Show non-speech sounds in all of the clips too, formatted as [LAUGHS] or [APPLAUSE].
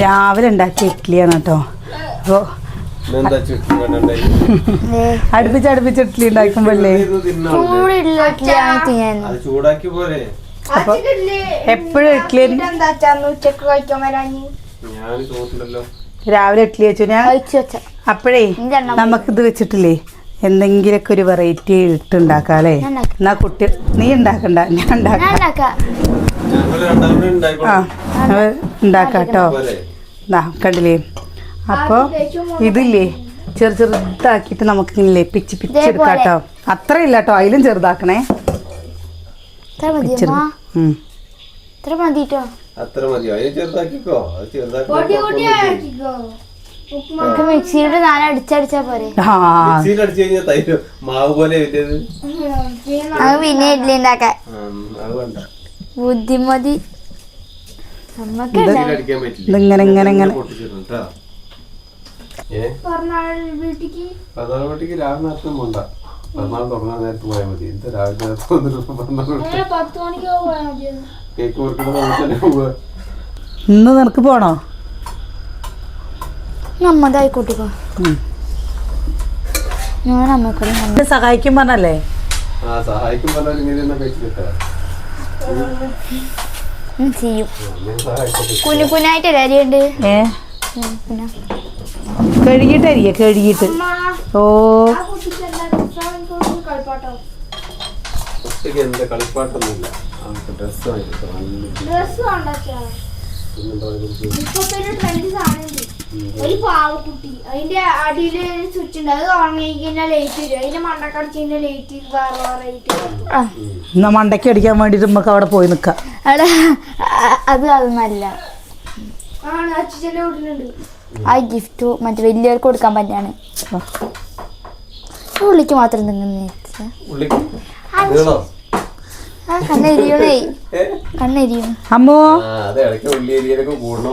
രാവിലെ ഉണ്ടാക്കിയ ഇഡ്ഡലിയാണ് കേട്ടോ. അപ്പോൾ കണ്ടുണ്ടായി? [LAUGHS] അടുപ്പിച്ച് അടുപ്പിച്ച് ഇഡ്ഡലി ഉണ്ടാക്കുമ്പോഴേ അപ്പൊ എപ്പോഴും ഇഡ്ഡലി രാവിലെ ഇഡ്ഡലി വെച്ചു ഞാൻ? അപ്പോഴേ നമുക്ക് ഇത് നമുക്കിത് വെച്ചിട്ടില്ലേ? എന്തെങ്കിലുമൊക്കെ ഒരു വെറൈറ്റി ഇട്ടുണ്ടാക്കാല്ലേ? ഞാൻ ഉണ്ടാക്കാം. എന്നാ കുട്ടി നീ ഉണ്ടാക്കണ്ട ഞാൻ ഞാൻ ഉണ്ടാക്കാം. ആ ഉണ്ടാക്കാട്ടോ. എന്നാ ദാ കണ്ടില്ലേ? അപ്പോൾ ഇതില്ലേ? ചെറു ചെറുതാക്കിയിട്ട് നമുക്ക് ഇങ്ങനെ പിച്ച് പിച്ചെടുക്കാട്ടോ. അത്ര ഇല്ല കേട്ടോ അതിലും ചെറുതാക്കണേ. മതി അത്ര മതിയോ? ചെറുതാക്കിക്കോ. ചെറുതാക്കി നമുക്ക് മിക്സിയിലിട്ട് നാളെ അടിച്ചടിച്ചാ പോരെ. ആ. അടിച്ചു കഴിഞ്ഞാൽ തൈര് മാവ് പോലെ വലിയത് അത് പിന്നെ ഇഡ്ഡലി ഉണ്ടാക്കാൻ. ഉം, അത് വേണ്ട. ബുദ്ധിമതി. അടിക്കാൻ പറ്റില്ല. ഇതിങ്ങനെ ഇങ്ങനെ ഇങ്ങനെ. പൊട്ടിച്ചിരുന്നു കേട്ടോ. ഏ? പതിനാല് മണിക്ക് രാവിലെ നേരത്തെ പോണ്ട. പതിനാല് തുടങ്ങാൻ നേരത്ത് പോയാൽ മതി. ഇത് രാവിലെ നേരത്തെ വന്നിട്ട് പതിനാല് കേക്ക് തന്നെ പോവുക ഇന്ന് നിനക്ക് പോണോ? നമ്മതായി കൂട്ടിക്കോ ഉം. ഞാൻ അമ്മക്കൂടെ സഹായിക്കും പറഞ്ഞല്ലേ? ചെയ്യും. കുഞ്ഞു കുഞ്ഞായിട്ട് അരിയുണ്ട്. ഏ? പിന്നെ കഴുകിയിട്ടരിയ കഴുകിയിട്ട് ഓ. കളിപ്പാട്ടൊന്നുമില്ല. ഡ്രസ്സ് വാങ്ങിട്ടോ ഒരു പാവക്കുട്ടി. അതിന്റെ അടിയിൽ സ്വിച്ച് ഉണ്ട്. അത് ഉറങ്ങിക്കഴിഞ്ഞാൽ കഴിഞ്ഞാൽ ലൈറ്റ് വരും. അതിന്റെ മണ്ടക്കടിച്ച് കഴിഞ്ഞാൽ ലൈറ്റ് വേറെ വേറെ എന്നാ മണ്ടയ്ക്ക് അടിക്കാൻ വേണ്ടിട്ട് നമുക്ക് അവിടെ പോയി നിൽക്കാം അവിടെ അത് അതൊന്നല്ല. ആണ് അച്ഛന്റെ വീട്ടിലുണ്ട്. ആ ഗിഫ്റ്റ് മറ്റേ വലിയവർക്ക് കൊടുക്കാൻ പറ്റാണ് ഉള്ളിക്ക് മാത്രം തിന്നുന്നേ കണ്ണെരിയണേ? കണ്ണെരിയും അമ്മോ.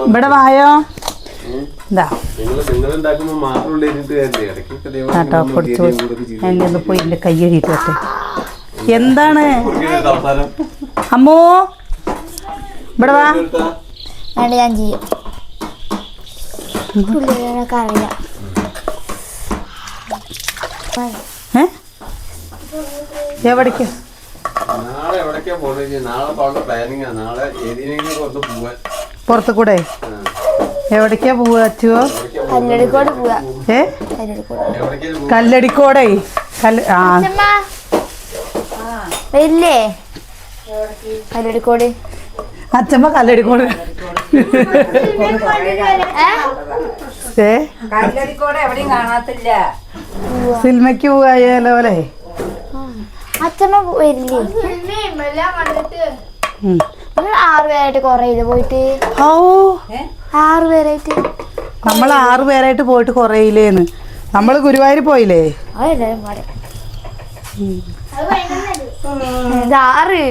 ഇവിടെ വായോ? ഇതാ. കേട്ടോ പൊടിച്ചു എന്നെ പോയി എന്റെ കൈ വട്ടെ എന്താണ്? അമ്മോ? ഇവിടെ വാ? വേണ്ട ഞാൻ ചെയ്യും. എവിടേക്ക്? പുറത്തു കൂടെ. എവിടേക്കാ പോവുക അച്ചുവോ? കല്ലടിക്കോട് പോവാ ഏ? കല്ലടിക്കോട്. കല്ല് ആ. അച്ഛമ്മ. വരില്ലേ? കല്ലടിക്കോട്. അച്ഛമ്മ കല്ലടിക്കോട്. ഏ? സിനിമയ്ക്ക് അല്ലേ? അച്ഛമ്മ വരില്ലേ? ആറുപേരായിട്ട് എല്ലാം കണ്ടിട്ട് ഉം. ആറ് പേരായിട്ട് കൊറേ ഇത് പോയിട്ട്. ഓ ആറ് പേരായിട്ട്. നമ്മൾ ആറ് പേരായിട്ട് പോയിട്ട് കുറയില്ലേന്ന്. നമ്മൾ ഗുരുവായൂർ പോയില്ലേ? ആറ്.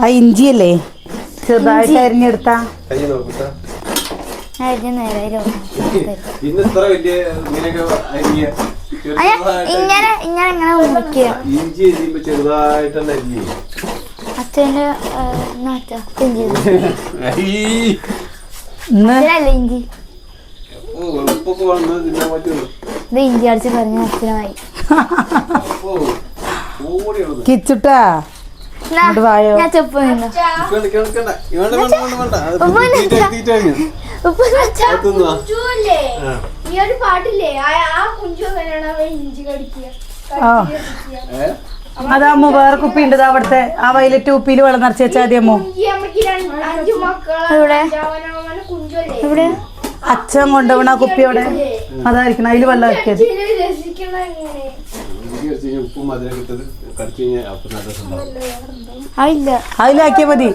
ആ ഇഞ്ചിയല്ലേ? ചെറുതായിട്ട് അരിഞ്ഞെടുത്ത. ഇങ്ങനെ ഇങ്ങനെ ഇങ്ങനെ ചെറുതായിട്ട് അച്ഛന്റെ ഇഞ്ചി ഇത് ഇഞ്ചി അടിച്ച് പറഞ്ഞ ഓടിയുള്ളത് കിച്ചുട്ടാ. ഞാൻ ചെപ്പ് പാട്ടില്ലേ? ആ കുഞ്ചു ഇഞ്ചി കടിക്കുക. അതാമ്മ വേറെ കുപ്പി ഉണ്ട് ദാ അവിടുത്തെ. ആ വയലറ്റ് കുപ്പിയിൽ വെള്ളം നിറച്ച് വെച്ചാൽ മതി അമ്മോ. അച്ഛൻ കൊണ്ടുപോണ ആ കുപ്പി അവിടെ. അതായിരിക്കണം അതിൽ വെള്ളം ആക്കിയത്. അതിലാക്കിയാ മതി.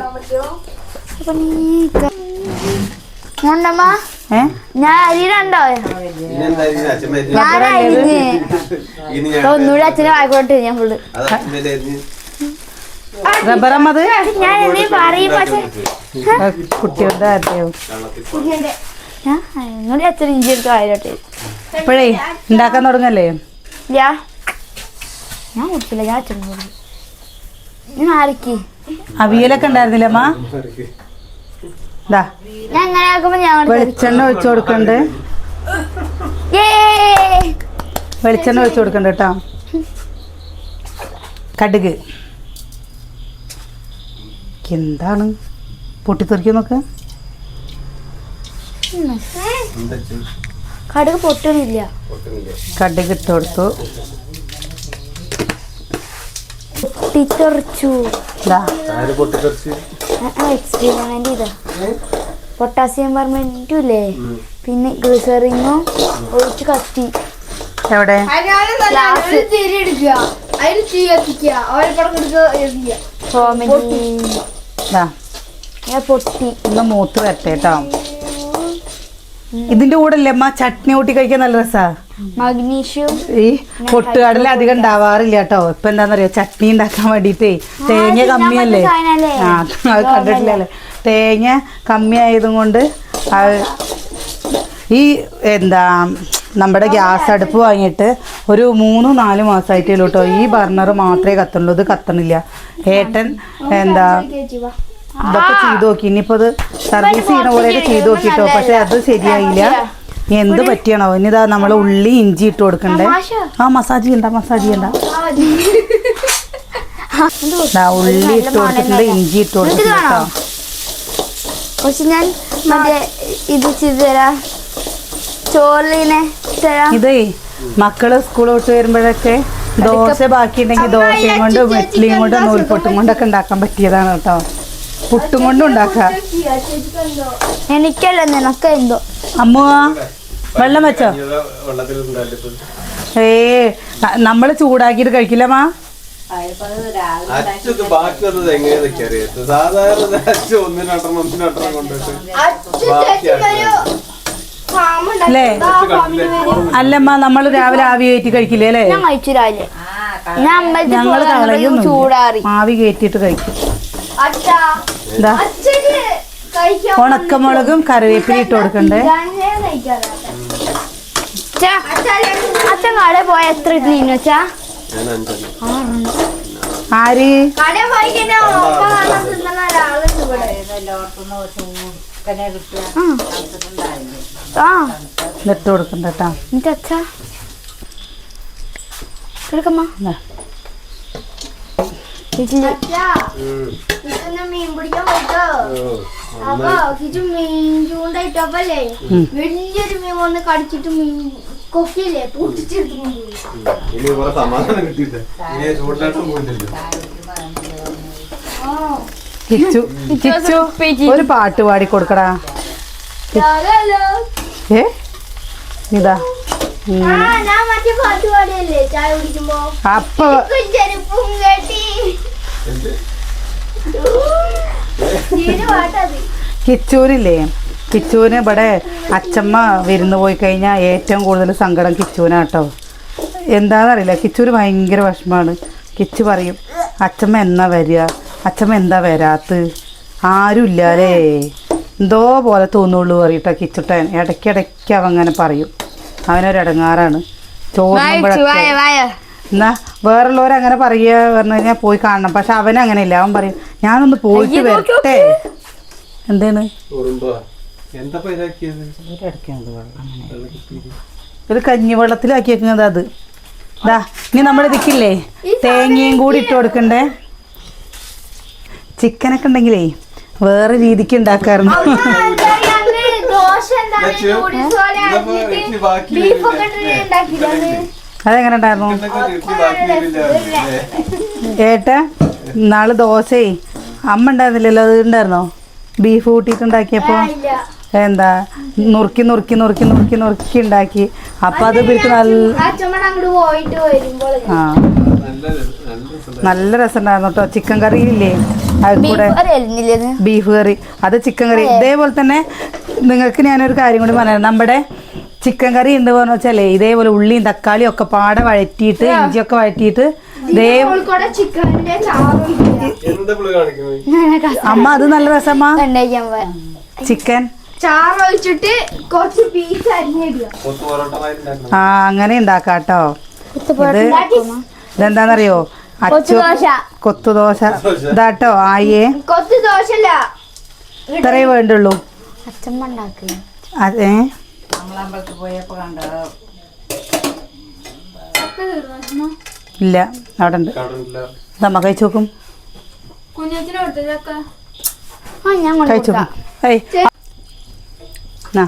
ഉണ്ടമ്മ ഞാൻ അരിയിലുണ്ടോ? ഞാൻ അരിഞ്ഞ്. ഒന്നുകൂടെ അച്ഛനെ വായിക്കോട്ടെ ഞാൻ ഫുള്ള് റബ്ബറമ്മത് ഞാൻ പറയും പക്ഷെ കുട്ടികളുടെ ഞാൻ ഒന്നുകൂടെ അച്ഛൻ ഇഞ്ചി എടുത്ത് വായിലോട്ടെ ഇപ്പോഴേ ഉണ്ടാക്കാൻ തുടങ്ങല്ലേ? യാ ഞാൻ കുടിച്ചില്ല ഞാൻ അച്ഛൻ കുടിച്ചു ഞാൻ ആരക്ക്? അവിയലൊക്കെ ഉണ്ടായിരുന്നില്ല അമ്മ? ഇതാ വെളിച്ചെണ്ണ ഒഴിച്ചു കൊടുക്കണ്ട്! വെളിച്ചെണ്ണ ഒഴിച്ചു കൊടുക്കണ്ട് കേട്ടോ. കടുക്. എന്താണ്? പൊട്ടിത്തെറിക്കു നോക്ക് കടുക് പൊട്ടണില്ല പൊട്ടുന്നില്ലേ. കടുക് ഇട്ട് കൊടുത്തു. പൊട്ടിത്തെറിച്ച്? എക്സ്പെരിമെന്റ് ചെയ്ത പൊട്ടാസ്യം പെർമെന്റും ഇല്ലേ? പിന്നെ ഗ്ലിസറിങ്ങും ഒഴിച്ച് കത്തി. എവിടെ? പൊട്ടി. ഒന്ന് മൂത്ത് വരട്ടെ കേട്ടോ. ഇതിന്റെ കൂടെ അല്ലേ അമ്മ ചട്നി കൂട്ടി കഴിക്കാൻ നല്ല രസാ? മഗ്നീഷ്യം. ഈ പൊട്ടുകടല അധികം ഉണ്ടാവാറില്ല കേട്ടോ. ഇപ്പൊ എന്താന്നറിയോ? ചട്നി ഉണ്ടാക്കാൻ വേണ്ടിട്ടേ. തേങ്ങ കമ്മിയല്ലേ? ആ അത് കണ്ടിട്ടില്ലല്ലേ തേങ്ങ കമ്മി ആയതും കൊണ്ട് ഈ എന്താ നമ്മുടെ ഗ്യാസ് അടുപ്പ് വാങ്ങിയിട്ട് ഒരു മൂന്ന് നാല് മാസമായിട്ടേ ഉള്ളൂ കേട്ടോ. ഈ ബർണർ മാത്രമേ കത്തുള്ളൂ. ഇത് കത്തണില്ല. ഏട്ടൻ എന്താ ഇതൊക്കെ ചെയ്ത് നോക്കി. ഇനിയിപ്പോ സർവീസ് ചെയ്യുന്ന പോലെയൊക്കെ ചെയ്ത് നോക്കിട്ടോ. പക്ഷെ അത് ശരിയായില്ല. എന്ത് പറ്റിയാണോ? ഇനി ഇതാ നമ്മൾ ഉള്ളി ഇഞ്ചി ഇട്ട് കൊടുക്കണ്ടേ? ആ മസാജ് ചെയ്യണ്ട മസാജ് ചെയ്യണ്ട. ഉള്ളി ഇട്ട് കൊടുത്തിട്ടുണ്ട് ഇഞ്ചി ഇട്ട് കൊടുത്തിട്ടുണ്ട് ഞാൻ മറ്റേ ഇത് ചെയ്ത് തരാം. ചോറിനെ തരാം. ഇതേ മക്കൾ സ്കൂൾ വിട്ട് വരുമ്പോഴൊക്കെ ദോശ ബാക്കി ഉണ്ടെങ്കിൽ ദോശയും കൊണ്ടും ഇഡ്ഡലിയും കൊണ്ടും നൂൽപ്പൊട്ടും കൊണ്ടൊക്കെ ഉണ്ടാക്കാൻ പറ്റിയതാണ് കേട്ടോ. പുട്ടും കൊണ്ട് ഉണ്ടാക്കാം എനിക്കല്ല നിനക്ക് എന്തോ അമ്മ വെള്ളം വെച്ചോ. ഏ നമ്മൾ ചൂടാക്കിയിട്ട് കഴിക്കില്ലമ്മാ അച്ഛത് ബാക്കി വന്നത് എങ്ങനെയൊക്കെ അറിയാത്ത സാധാരണ അച്ഛ ഒന്നിനട്ടണം ഒന്നിനട്ടണം കൊണ്ടിട്ട് അല്ലേ? അല്ലമ്മ നമ്മൾ രാവിലെ ആവി കയറ്റി കഴിക്കില്ലേ അല്ലേ? ഞങ്ങൾ കളയൊന്നും ചൂടാറി. ആവി കയറ്റിയിട്ട് കഴിക്കും. കഴിക്കാൻ ഉണക്കമുളകും കറിവേപ്പില ഇട്ട് കൊടുക്കണ്ടേ? അച്ഛൻ കട പോയ എത്ര വെച്ചാ ആര്? ഇട്ട് കൊടുക്കണ്ട കേട്ടോ എന്നിട്ട് അച്ഛാ? എടുക്കമ്മ മീൻ പിടിക്കാൻ പോയിട്ടോ. അപ്പൊ കിച്ചു മീൻ ചൂണ്ടായിട്ടപ്പല്ലേ വലിയൊരു മീൻ വന്ന് കടിച്ചിട്ട് മീൻ കൊക്കില്ലേ സമാധാനം കിട്ടിയില്ല. കിച്ചു കിച്ചു ഒരു പാട്ട് പാടി കൊടുക്കടാ. ഏതാ ഏ? ഇതാ. അപ്പൊ ചെരുപ്പും കെട്ടി. കിച്ചൂരില്ലേ? കിച്ചൂന് ഇവിടെ അച്ചമ്മ വിരുന്ന് പോയി കഴിഞ്ഞാൽ ഏറ്റവും കൂടുതൽ സങ്കടം കിച്ചൂനാട്ടോ. എന്താണെന്നറിയില്ല കിച്ചൂര് ഭയങ്കര വിഷമമാണ് കിച്ചു പറയും അച്ചമ്മ എന്നാ വരിക? അച്ചമ്മ എന്താ വരാത്ത്? ആരുമില്ല അല്ലേ എന്തോ പോലെ തോന്നുള്ളൂ പറയട്ടോ കിച്ചുട്ടൻ. ഇടയ്ക്കിടയ്ക്ക് അവങ്ങനെ പറയും. അവനൊരു ഇടങ്ങാറാണ് ചോറുമ്പോഴൊക്കെ എന്നാ വേറുള്ളവർ അങ്ങനെ പറയുക പറഞ്ഞു കഴിഞ്ഞാൽ പോയി കാണണം. പക്ഷെ അവൻ അങ്ങനെ ഇല്ല അവൻ പറയും ഞാനൊന്ന് പോയിട്ട് വരട്ടെ. എന്താണ്? ഇത് എന്താ വെള്ളത്തിലാക്കി ഇത് കഞ്ഞിവെള്ളത്തിലാക്കി വെക്കുന്നത് അത്. ഇതാ ഇനി നമ്മൾ ഇതിക്കില്ലേ? തേങ്ങയും കൂടി ഇട്ട് കൊടുക്കണ്ടേ? ചിക്കനൊക്കെ ഉണ്ടെങ്കിലേ വേറെ രീതിക്ക് ഉണ്ടാക്കാറുണ്ട്. ദോശ അതെങ്ങനെ ഉണ്ടായിരുന്നു? ഏട്ട നാൾ ദോശയെ അമ്മ ഉണ്ടായിരുന്നില്ലല്ലോ അത് ഉണ്ടായിരുന്നോ? ബീഫ് കൂട്ടിയിട്ടുണ്ടാക്കിയപ്പോ ഇല്ല. എന്താ നുറുക്കി നുറുക്കി നുറുക്കി നുറുക്കി നുറുക്കി ഉണ്ടാക്കി. അപ്പൊ അത് ഇവർക്ക് നല്ല ആ നല്ല രസമുണ്ടായിരുന്നു കേട്ടോ ചിക്കൻ കറി ഇല്ലേ? അത് കൂടെ ബീഫ് കറി അത് ചിക്കൻ കറി ഇതേപോലെ തന്നെ നിങ്ങൾക്ക് ഞാനൊരു കാര്യം കൂടി പറയാം. നമ്മുടെ ചിക്കൻ കറി ഉണ്ട് പറഞ്ഞു വെച്ചാലേ ഇതേപോലെ ഉള്ളിയും തക്കാളിയും ഒക്കെ പാടെ വഴറ്റിയിട്ട് ഇഞ്ചിയൊക്കെ വഴറ്റിയിട്ട് എന്താ അമ്മ അത് നല്ല രസമ്മ ഉണ്ടാക്കാൻ ചിക്കൻ. ചാറ് ഒഴിച്ചിട്ട് കുറച്ച് പീസ് അരിഞ്ഞിടുക. ആ അങ്ങനെ ഉണ്ടാക്കാട്ടോ. ഇത് ഇതെന്താന്നറിയോ? അച്ചു ദോശ. കൊത്തുദോശ ഇതാട്ടോ ആയേ. കൊത്തുദോശ ദോശല്ല ഇത്രയേ വേണ്ടുള്ളൂ. അച്ഛമ്മ ഉണ്ടാക്കുക അതെ നമ്മളമ്പലത്തിൽ പോയപ്പോ കണ്ട? ഇല്ല അവിടെ ഉണ്ട് നമ്മ കഴിച്ചു നോക്കും. കഴിച്ചു നോക്കും. ഏയ്. ആ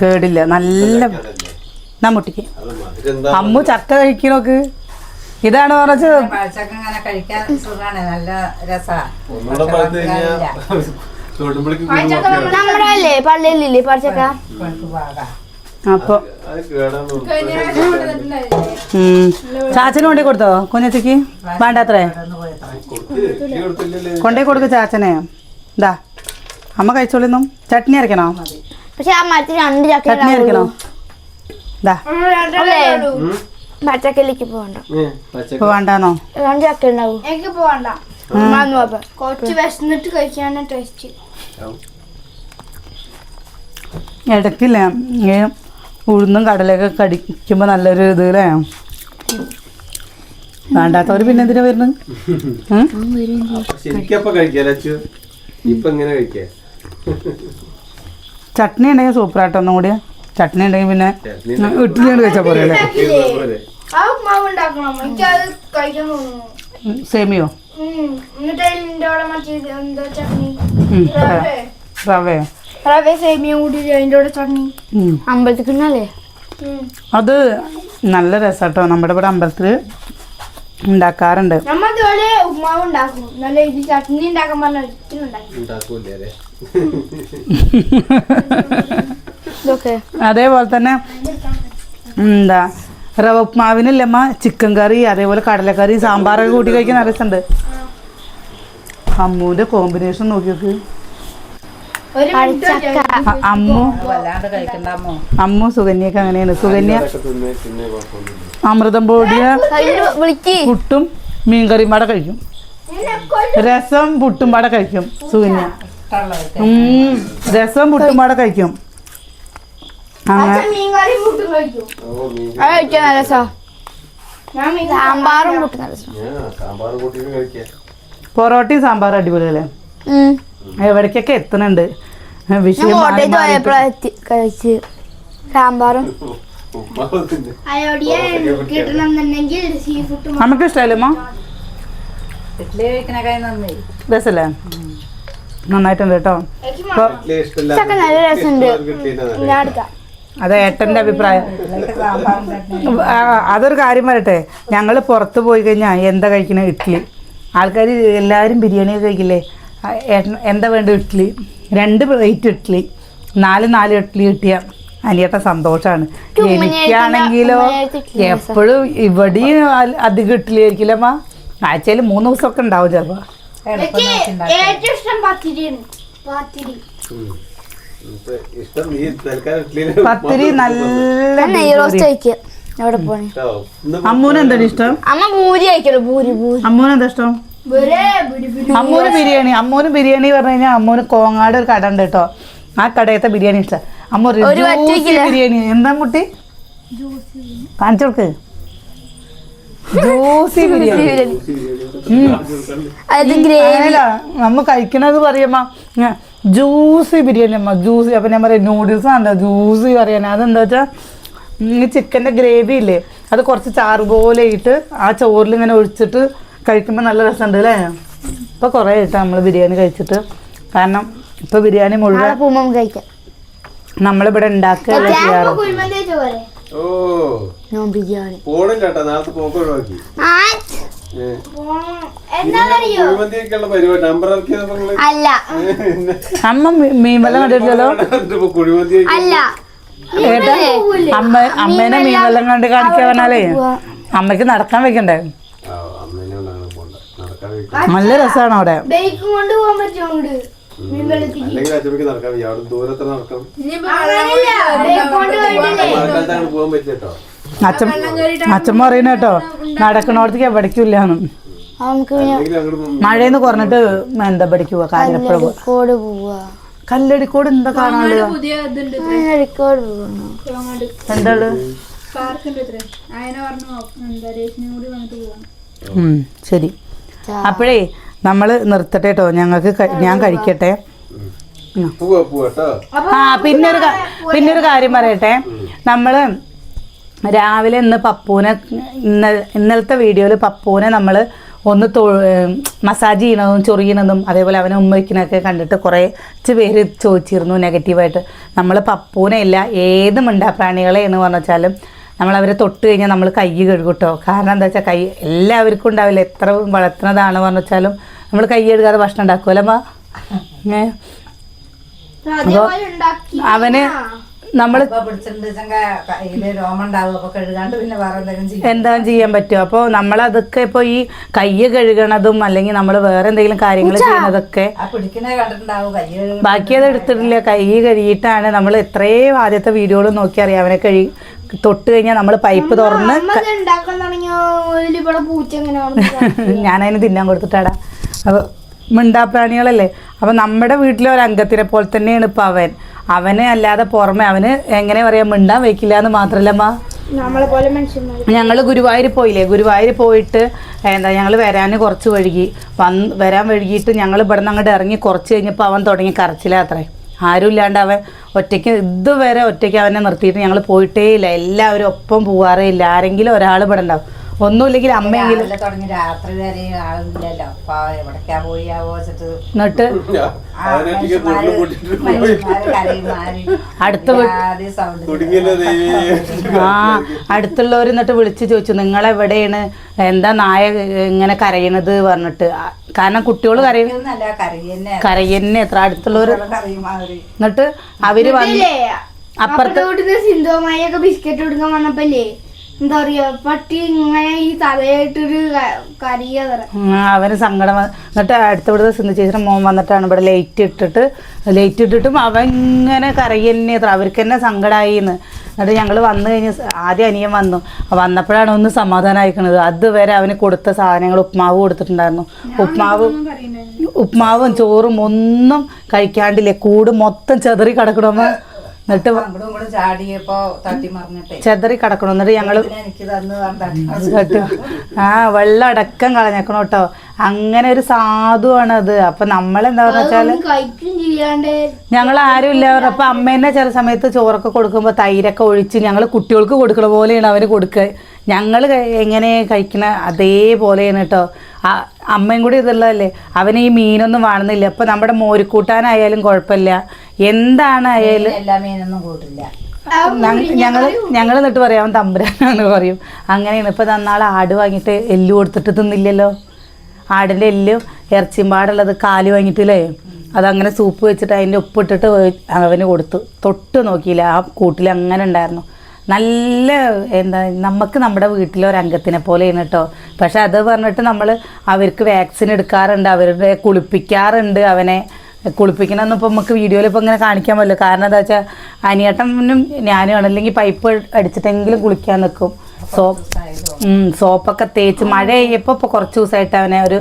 കേടില്ല. നല്ല നമ്മുട്ടിക്ക് അമ്മ ചക്ക കഴിക്കണോക്ക് ഇതാണ് പറഞ്ഞത്. പഴച്ചക്ക ഇങ്ങനെ കഴിക്കാൻ സുഖാണ്. നല്ല രസാ. [LAUGHS] അല്ലേ പള്ളിയിലില്ലേ പറിച്ചക്ക? അപ്പൊ. ചാച്ചന് കൊണ്ടേ കൊടുത്തോ? കുഞ്ഞത്തേക്ക് വേണ്ടാത്രേ? കൊണ്ടേ കൊടുക്ക ചാച്ചനെ. ഇതാ അമ്മ കഴിച്ചോളിന്നും. ചട്നി അരക്കണോ? പക്ഷെ ആ രണ്ട് ചക്ക ചട്നി അരക്കണോ? ഇതാ പച്ചക്കല്ലേക്ക് പോകണ്ട. രണ്ട് ചക്ക ഉണ്ടാവും. എനിക്ക് പോകണ്ട. വന്നു വിശന്നിട്ട് കഴിക്കാനാ ടേസ്റ്റ് ഇടയ്ക്കില്ല? ഈ ഉഴുന്നും കടലൊക്കെ കടിക്കുമ്പോൾ നല്ലൊരു ഇത് അല്ലേ വേണ്ടാത്തവർ പിന്നെ എന്തിനാ വരുന്നത്? ചട്നി ഉണ്ടെങ്കിൽ സൂപ്പറായിട്ട് ഒന്നും കൂടി. ചട്നി ഉണ്ടെങ്കിൽ പിന്നെ ഇഡ്ഡലി കൊണ്ട് കഴിച്ചാൽ പോലെ അല്ലേ? സേമിയോ. എന്നിട്ട് എന്തോ ചട്നി? റവയോ റവേ സേമിയ കൂടി അതിന്റെ കൂടെ ചട്നി ഉം. അമ്പലത്തിൽ കിണ്ണല്ലേ അത് നല്ല രസാട്ടോ. നമ്മുടെ ഇവിടെ അമ്പലത്തിൽ ഉണ്ടാക്കാറുണ്ട്. അതേപോലെ തന്നെ എന്താ റവ ഉപ്മാവിനില്ലമ്മ ചിക്കൻ കറി അതേപോലെ കടലക്കറി സാമ്പാറൊക്കെ കൂട്ടി കഴിക്കാൻ നല്ല രസമുണ്ട്. അമ്മൂന്റെ കോമ്പിനേഷൻ നോക്കി നോക്ക് അമ്മു. അമ്മു. സുകന്യൊക്കെ അങ്ങനെയാണ്. സുകന്യ അമൃതം പൊടിയ പുട്ടും മീൻകറിയും പാടെ കഴിക്കും രസം പുട്ടും പാടെ കഴിക്കും സുകന്യ. രസം പുട്ടും പാടെ കഴിക്കും അങ്ങനെ ഞാൻ മീൻ സാമ്പാറും പൊറോട്ടയും സാമ്പാറും അടിപൊളിയല്ലേ? എവിടേക്കൊക്കെ എത്തുന്നുണ്ട് ഞാൻ വിഷയം സാമ്പാറും. നമുക്ക് ഇഷ്ടമല്ലോ രസല്ലേ? നന്നായിട്ടുണ്ട് കേട്ടോ. അത് ഏട്ടന്റെ അഭിപ്രായം. അതൊരു കാര്യം വരട്ടെ ഞങ്ങൾ പുറത്ത് പോയി കഴിഞ്ഞാൽ എന്താ കഴിക്കണ? ഇഡ്ഡലി ആൾക്കാർ എല്ലാവരും ബിരിയാണിയൊക്കെ കഴിക്കില്ലേ? എന്താ വേണ്ട ഇഡ്ഡലി രണ്ട് പ്ലേറ്റ് ഇഡ്ഡലി നാല് നാല് ഇഡ്ഡലി കിട്ടിയ അനിയത്തെ സന്തോഷമാണ് എനിക്കാണെങ്കിലോ. എപ്പോഴും ഇവിടെയും അധികം ഇഡ്ഡലി ആയിരിക്കില്ലമ്മ ആഴ്ചയിൽ മൂന്ന് ദിവസമൊക്കെ ഉണ്ടാവും ചിലപ്പോൾ പത്തിരി. നല്ല അമ്മൂനെന്താണ് ഇഷ്ടം? അമ്മ പൂരി കഴിക്കല്ലോ പൂരി പൂരി. അമ്മൂന് ഇഷ്ടം? അമ്മൂന് ബിരിയാണി അമ്മൂന് ബിരിയാണി പറഞ്ഞു കഴിഞ്ഞാൽ അമ്മൂന് കോങ്ങാട് ഒരു കട ഉണ്ട് കേട്ടോ. ആ കടയത്തെ ബിരിയാണി ഇഷ്ടം. അമ്മ. ബിരിയാണി. എന്താ മുട്ടി കാണിച്ചു കൊടുക്ക്. ജ്യൂസി ബിരിയാണി. നമ്മ കഴിക്കണത് പറയുമ്പോ ജ്യൂസി ബിരിയാണി അമ്മ ജ്യൂസി അപ്പൊ ഞാൻ പറയാം നൂഡിൽസ് ആണല്ലോ ജ്യൂസി പറയാൻ അതെന്താ വെച്ചാ ഈ ചിക്കന്റെ ഗ്രേവി ഇല്ലേ അത് കുറച്ച് ചാറ് പോലെ ഇട്ട് ആ ചോറിൽ ഇങ്ങനെ ഒഴിച്ചിട്ട് കഴിക്കുമ്പോൾ നല്ല രസമുണ്ട് അല്ലേ ഇപ്പൊ കുറേ ആയിട്ട് നമ്മൾ ബിരിയാണി കഴിച്ചിട്ട്. കാരണം ഇപ്പൊ ബിരിയാണി മുഴുവൻ കഴിക്കാം. നമ്മളിവിടെ ഉണ്ടാക്കുകയല്ല ചെയ്യാറ്? ഓ. ബിരിയാണി. കേട്ടോ നാളത്തെ പോക്ക് ഒഴിവാക്കി. അല്ല. അമ്മ മീൻവെള്ളം മീൻ വെള്ളം കണ്ടിട്ടില്ലല്ലോ? അല്ല. ഏട്ടാ അമ്മ അമ്മേനെ മീൻ വെള്ളം കണ്ട് കാണിക്കാൻ പറഞ്ഞാലേ അമ്മയ്ക്ക് നടക്കാൻ വെക്കണ്ടേ ആ, അമ്മേനെ കൊണ്ട് അങ്ങനെ പോണ്ട നടക്കാൻ വയ്ക്കും നല്ല രസമാണ് അവിടെ. ബൈക്കും കൊണ്ട് പോകാൻ പറ്റും അങ്ങോട്ട് മീൻ വെള്ളത്തിൽ അല്ലെങ്കിൽ അച്ഛമ്മക്ക് നടക്കാൻ വയ്യ. അവിടെ ദൂരത്ത് നടക്കാം പോകാൻ പറ്റില്ല കേട്ടോ. അച്ഛൻ അച്ഛൻ പറയുന്ന കേട്ടോ നടക്കണോടത്തേക്ക് പോകും. മഴയെന്ന് കുറഞ്ഞിട്ട് എന്താ പഠിക്കുക കാഞ്ഞിരപ്പുഴ പോവാ. കല്ലടിക്കോട് എന്താ കാണാനുള്ളത്? എന്താണ് ശരി. അപ്പോഴേ നമ്മൾ നിർത്തട്ടെ കേട്ടോ ഞങ്ങൾക്ക് ഞാൻ കഴിക്കട്ടെ. പോവാ പോവാട്ടോ ആ പിന്നൊരു പിന്നൊരു പിന്നെ ഒരു കാര്യം പറയട്ടെ. നമ്മൾ രാവിലെ ഇന്ന് പപ്പൂനെ ഇന്ന ഇന്നലത്തെ വീഡിയോയിൽ പപ്പൂനെ നമ്മൾ ഒന്ന് തൊ മസാജ് ചെയ്യണതും ചൊറിയണതും അതേപോലെ അവനെ ഉമ്മ വയ്ക്കണതൊക്കെ കണ്ടിട്ട് കുറേ പേര് ചോദിച്ചിരുന്നു നെഗറ്റീവായിട്ട്. നമ്മൾ പപ്പൂനെ ഇല്ല ഏത് മിണ്ടാപ്രാണികളെയാണ് എന്ന് വെച്ചാലും നമ്മൾ അവരെ തൊട്ട് കഴിഞ്ഞാൽ നമ്മൾ കൈ കഴുകട്ടോ. കാരണം എന്താ വെച്ചാൽ കൈ എല്ലാവർക്കും ഉണ്ടാവില്ല. എത്ര വളർത്തുന്നതാണ് പറഞ്ഞു വെച്ചാലും നമ്മൾ കൈ കഴുകാതെ ഭക്ഷണം ഉണ്ടാക്കുമല്ലോ അപ്പോൾ അവന് നമ്മൾ എന്താ ചെയ്യാൻ പറ്റും? അപ്പോൾ നമ്മളതൊക്കെ ഇപ്പോൾ ഈ കൈ കഴുകണതും അല്ലെങ്കിൽ നമ്മൾ വേറെ എന്തെങ്കിലും കാര്യങ്ങൾ ചെയ്യണതൊക്കെ കയ്യ് കഴുകി ബാക്കി അത് എടുത്തിട്ടില്ല. കൈ കഴുകിയിട്ടാണ് നമ്മൾ എത്രയും ആദ്യത്തെ വീഡിയോകൾ നോക്കി അറിയാം. അവനെ കഴി തൊട്ട് കഴിഞ്ഞാൽ നമ്മൾ പൈപ്പ് തുറന്ന് [LAUGHS] ഞാനതിന് തിന്നാൻ കൊടുത്തിട്ടാടാ. അപ്പോൾ മിണ്ടാപ്രാണികളല്ലേ? അപ്പോൾ നമ്മുടെ വീട്ടിലെ ഒരു അംഗത്തിനെ പോലെ തന്നെയാണ് ഇപ്പൊ അവൻ. അവനെ അല്ലാതെ പുറമെ അവന് എങ്ങനെ പറയാം മിണ്ടാൻ വെക്കില്ല എന്ന് പോലെ മനുഷ്യന്മാർ ഞങ്ങൾ ഗുരുവായൂർ പോയില്ലേ? ഗുരുവായൂർ പോയിട്ട് എന്താ ഞങ്ങൾ വരാൻ കുറച്ച് വഴുകി. വന്ന് വരാൻ വഴുകിയിട്ട് ഞങ്ങൾ ഇവിടെ നിന്ന് അങ്ങോട്ട് ഇറങ്ങി കുറച്ച് കഴിഞ്ഞപ്പോൾ അവൻ തുടങ്ങി കരച്ചിലാത്രേ ആരും ഇല്ലാണ്ട് അവൻ ഒറ്റയ്ക്ക് ഇതുവരെ ഒറ്റയ്ക്ക് അവനെ നിർത്തിയിട്ട് ഞങ്ങൾ പോയിട്ടേ ഇല്ല. എല്ലാവരും ഒപ്പം പോവാറേ ഇല്ല. ആരെങ്കിലും ഒരാൾ ഇവിടെ ഉണ്ടാവും. ഒന്നുമില്ലെങ്കിൽ അമ്മയെങ്കിലും തുടങ്ങി രാത്രി വരെ ആളില്ലല്ലോ അപ്പൊ എവിടേക്കാ പോയി ആവോച്ചിട്ട് എന്നിട്ട്? അടുത്ത ആ അടുത്തുള്ളവർ എന്നിട്ട് വിളിച്ച് ചോദിച്ചു നിങ്ങൾ എവിടെയാണ്? എന്താ നായ ഇങ്ങനെ കരയണത്? പറഞ്ഞിട്ട്. കാരണം കുട്ടികൾ കരയുന്ന കരയന്നെ എത്ര അടുത്തുള്ളവർ മാതിരി എന്നിട്ട് അവർ വന്ന് അപ്പുറത്ത് സിന്ധുമായൊക്കെ ബിസ്ക്കറ്റ് കൊടുക്കാൻ വന്നപ്പല്ലേ? എന്താ പറയാ പട്ടി ഇങ്ങനെ ഈ തലയായിട്ടൊരു കരിയ അവന് സങ്കടം എന്നിട്ട് അടുത്ത ഇവിടുത്തെ സിന്ധു ചേച്ചിയുടെ മോൻ വന്നിട്ടാണ് ഇവിടെ ലൈറ്റ് ഇട്ടിട്ട് ലൈറ്റ് ഇട്ടിട്ടും അവൻ ഇങ്ങനെ കരയന്നെ അവർക്ക് തന്നെ സങ്കടമായി എന്ന് എന്നിട്ട് ഞങ്ങൾ വന്നു കഴിഞ്ഞ് ആദ്യം അനിയൻ വന്നു. വന്നപ്പോഴാണ് ഒന്ന് സമാധാനം സമാധാനമായിക്കണത് അതുവരെ അവന് കൊടുത്ത സാധനങ്ങൾ ഉപ്മാവ് കൊടുത്തിട്ടുണ്ടായിരുന്നു. ഉപ്മാവ് ഉപ്മാവും ചോറും ഒന്നും കഴിക്കാണ്ടില്ലേ? കൂട് മൊത്തം ചെതറി കിടക്കണമ്മ എന്നിട്ട് അങ്ങോട്ടും ഇങ്ങോട്ടും ചാടിയപ്പോ തട്ടി മറിഞ്ഞിട്ടേ. ചെതറി കിടക്കണം. എന്നിട്ട് ഞങ്ങൾ എനിക്ക് തന്നു. കേട്ടോ. ആ വെള്ളം അടക്കം കളഞ്ഞേക്കണം കേട്ടോ അങ്ങനെ ഒരു സാധുവാണ് അത്. അപ്പൊ നമ്മളെന്താ പറഞ്ഞ വെച്ചാൽ അതൊന്നും കഴിക്കും ചെയ്യാണ്ട് ഞങ്ങൾ ആരും ഇല്ല അപ്പൊ അമ്മേനെ ചില സമയത്ത് ചോറൊക്കെ കൊടുക്കുമ്പോ തൈരൊക്കെ ഒഴിച്ച് ഞങ്ങൾ കുട്ടികൾക്ക് കൊടുക്കണ പോലെയാണ് അവർ കൊടുക്കുക ഞങ്ങൾ എങ്ങനെ കഴിക്കണ അതേപോലെയാണ് കേട്ടോ ആ അമ്മയും കൂടി ഇതുള്ളതല്ലേ. അവന് ഈ മീനൊന്നും വേണമെന്നില്ല അപ്പൊ നമ്മുടെ മോരുക്കൂട്ടാനായാലും കുഴപ്പമില്ല. എന്താണായാലും എല്ലാ മീനൊന്നും കൂട്ടില്ല. ഞങ്ങൾ ഞങ്ങൾ എന്നിട്ട് പറയാം അവൻ തമ്പുരാനാണ് പറയും. അങ്ങനെയാണ്. ഇപ്പൊ തന്നാൾ ആട് വാങ്ങിട്ട് എല്ലു കൊടുത്തിട്ട് തിന്നില്ലല്ലോ. ആടിന്റെ എല്ലും ഇറച്ചിയും പാടുള്ളത് കാൽ വാങ്ങിയിട്ടില്ലേ? അതങ്ങനെ സൂപ്പ് വെച്ചിട്ട് അതിന്റെ ഉപ്പിട്ടിട്ട് അവന് കൊടുത്തു. തൊട്ട് നോക്കിയില്ല. ആ കൂട്ടിൽ അങ്ങനെ ഉണ്ടായിരുന്നു. നല്ല എന്താ നമുക്ക് നമ്മുടെ വീട്ടിലെ ഒരു അംഗത്തിനെ പോലെയാണ് കേട്ടോ പക്ഷെ അത് പറഞ്ഞിട്ട് നമ്മൾ അവർക്ക് വാക്സിൻ എടുക്കാറുണ്ട് അവരുടെ കുളിപ്പിക്കാറുണ്ട് അവനെ. കുളിപ്പിക്കണമെന്ന് ഇപ്പോൾ നമുക്ക് വീഡിയോയിൽ ഇപ്പോൾ ഇങ്ങനെ കാണിക്കാൻ പറ്റില്ല. കാരണം എന്താ വെച്ചാൽ അനിയേട്ടനും ഞാനും അല്ലെങ്കിൽ പൈപ്പ് അടിച്ചിട്ടെങ്കിലും കുളിക്കാൻ നിൽക്കും സോപ്പ് സോപ്പൊക്കെ തേച്ച് മഴ പെയ്യപ്പോൾ ഇപ്പോൾ കുറച്ച് ദിവസമായിട്ട് അവനെ ഒരു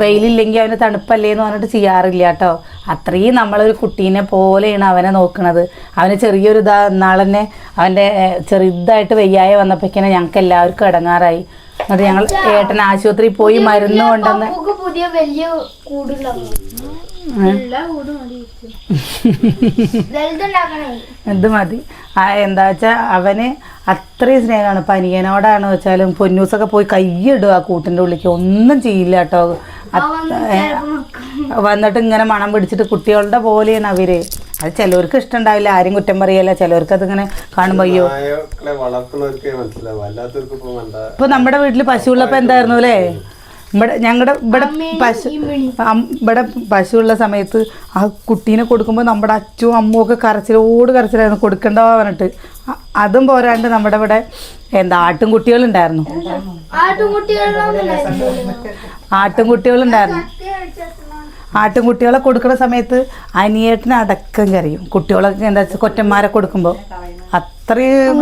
വെയിലില്ലെങ്കിൽ അവന് തണുപ്പല്ലേ എന്ന് പറഞ്ഞിട്ട് ചെയ്യാറില്ല കേട്ടോ. അത്രയും നമ്മളൊരു കുട്ടീനെ പോലെയാണ് അവനെ നോക്കുന്നത് അവന് ചെറിയൊരു ഇതാ നാളെന്നെ അവന്റെ ചെറുതായിട്ട് വെയ്യായ വന്നപ്പോഴേക്കിനെ ഞങ്ങൾക്ക് എല്ലാവർക്കും ഇടങ്ങാറായി. എന്നിട്ട് ഞങ്ങൾ ഏട്ടൻ ആശുപത്രിയിൽ പോയി മരുന്ന് കൊണ്ടുവന്ന് പുതിയ വലിയ കൂടുണ്ടാവും. കൂടും മതി വലുതുണ്ടാക്കണേ. ഇത് മതി. ആ എന്താ വെച്ചാ അവന് അത്രയും സ്നേഹമാണ്. പനിയനോടാണ് വെച്ചാലും പൊന്നൂസൊക്കെ പോയി കൈയിടുക ആ കൂട്ടിന്റെ ഉള്ളിലേക്ക്. ഒന്നും ചെയ്യില്ല കേട്ടോ. വന്നിട്ട് ഇങ്ങനെ മണം പിടിച്ചിട്ട് കുട്ടികളുടെ പോലെയാണ് അവർ. അത് ചിലവർക്ക് ഇഷ്ടമുണ്ടാവില്ല. ആരും കുറ്റം പറയല്ല. ചിലവർക്ക് അത് ഇങ്ങനെ കാണുമ്പോ അയ്യോ. ഇപ്പൊ നമ്മുടെ വീട്ടിൽ പശു ഉള്ളപ്പോ എന്തായിരുന്നു അല്ലേ? ഇവിടെ ഞങ്ങളുടെ ഇവിടെ പശു ഇവിടെ പശു ഉള്ള സമയത്ത് ആ കുട്ടീനെ കൊടുക്കുമ്പോൾ നമ്മുടെ അച്ഛനും അമ്മും ഒക്കെ കരച്ചിലോട് കരച്ചിലായിരുന്നു കൊടുക്കണ്ട പറഞ്ഞിട്ട്. അതും പോരാണ്ട് നമ്മുടെ ഇവിടെ എന്താ ആട്ടുംകുട്ടികളുണ്ടായിരുന്നു. ആട്ടുംകുട്ടികളുണ്ടായിരുന്നു. ആട്ടുംകുട്ടികളെ കൊടുക്കുന്ന സമയത്ത് അനിയേട്ടന് അടക്കം കരയും. കുട്ടികളൊക്കെ എന്താ വെച്ചാൽ കൊറ്റന്മാരെ കൊടുക്കുമ്പോൾ അത്രയും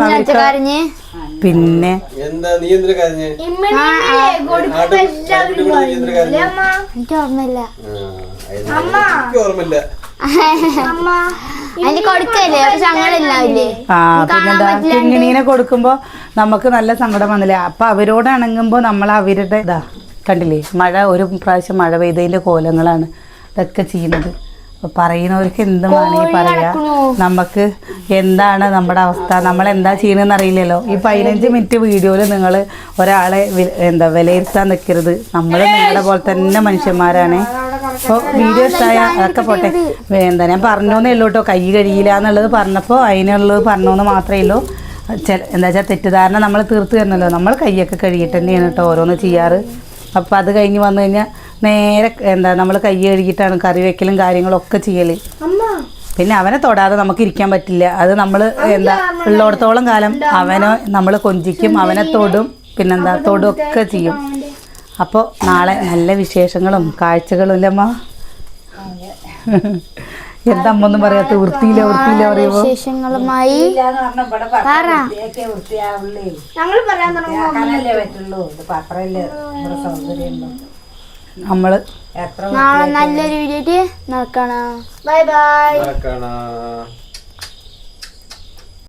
പിന്നെ എന്താ നീ എന്തിനാ കരഞ്ഞേ? കൊടുക്കുമ്പോ എല്ലാവരും പറയും "ഇല്ലേ അമ്മ? എനിക്ക് ഓർമ്മയില്ല. എനിക്ക് ഓർമ്മയില്ല. അമ്മ അതിന് കൊടുക്കല്ലേ? പക്ഷെ അങ്ങനെ ഉണ്ടാവില്ലേ ആ പിന്നെന്താ കിങ്ങിണീനെ കൊടുക്കുമ്പോ നമുക്ക് നല്ല സങ്കടം വന്നില്ലേ? അപ്പൊ അവരോട് അണങ്ങുമ്പോ നമ്മൾ അവരുടെ ഇതാ. കണ്ടില്ലേ? മഴ ഒരു പ്രാവശ്യം മഴ പെയ്തതിന്റെ കോലങ്ങളാണ് ഇതൊക്കെ ചെയ്യുന്നത്. പറയുന്നവർക്ക് എന്ത് വേണമെങ്കിൽ പറയാം. നമുക്ക് എന്താണ് നമ്മുടെ അവസ്ഥ? നമ്മൾ എന്താ ചെയ്യണമെന്ന് അറിയില്ലല്ലോ. ഈ പതിനഞ്ച് മിനിറ്റ് വീഡിയോയിൽ നിങ്ങൾ ഒരാളെ എന്താ വിലയിരുത്താൻ നിൽക്കരുത്. നമ്മൾ നിങ്ങളുടെ പോലെ തന്നെ മനുഷ്യന്മാരാണ്. അപ്പോൾ വീഡിയോ ഇഷ്ടമായ അതൊക്കെ പോട്ടെ. എന്താ ഞാൻ പറഞ്ഞോന്നേ ഉള്ളൂ കേട്ടോ. കൈ കഴിയില്ല എന്നുള്ളത് പറഞ്ഞപ്പോൾ അതിനുള്ളത് പറഞ്ഞോന്ന് മാത്രമേ ഉള്ളൂ. എന്താ വെച്ചാൽ തെറ്റിദ്ധാരണ നമ്മൾ തീർത്ത് തരണല്ലോ. നമ്മൾ കൈയൊക്കെ കഴുകിയിട്ട് തന്നെയാണ് കേട്ടോ ഓരോന്ന് ചെയ്യാറ്. അപ്പോൾ അത് കഴിഞ്ഞ് വന്നു കഴിഞ്ഞാൽ നേരെ എന്താ നമ്മൾ കൈ കഴുകിയിട്ടാണ് കറി വെക്കലും കാര്യങ്ങളും ഒക്കെ ചെയ്യൽ പിന്നെ അവനെ തൊടാതെ നമുക്ക് ഇരിക്കാൻ പറ്റില്ല. അത് നമ്മൾ എന്താ ഉള്ളിടത്തോളം കാലം അവനെ നമ്മൾ കൊഞ്ചിക്കും അവനെ തൊടും പിന്നെന്താ തൊടും ഒക്കെ ചെയ്യും. അപ്പോൾ നാളെ നല്ല വിശേഷങ്ങളും കാഴ്ചകളും ഇല്ലമ്മ [LAUGHS] എന്താ പറയാത്ത വൃത്തിയില്ല വൃത്തിയില്ല പറയുമ്പോ വിശേഷങ്ങളുമായി? ഞങ്ങൾ പറയാൻ എത്ര നാളെ നല്ലൊരു വീഡിയോ നോക്കണം ബൈ ബൈ.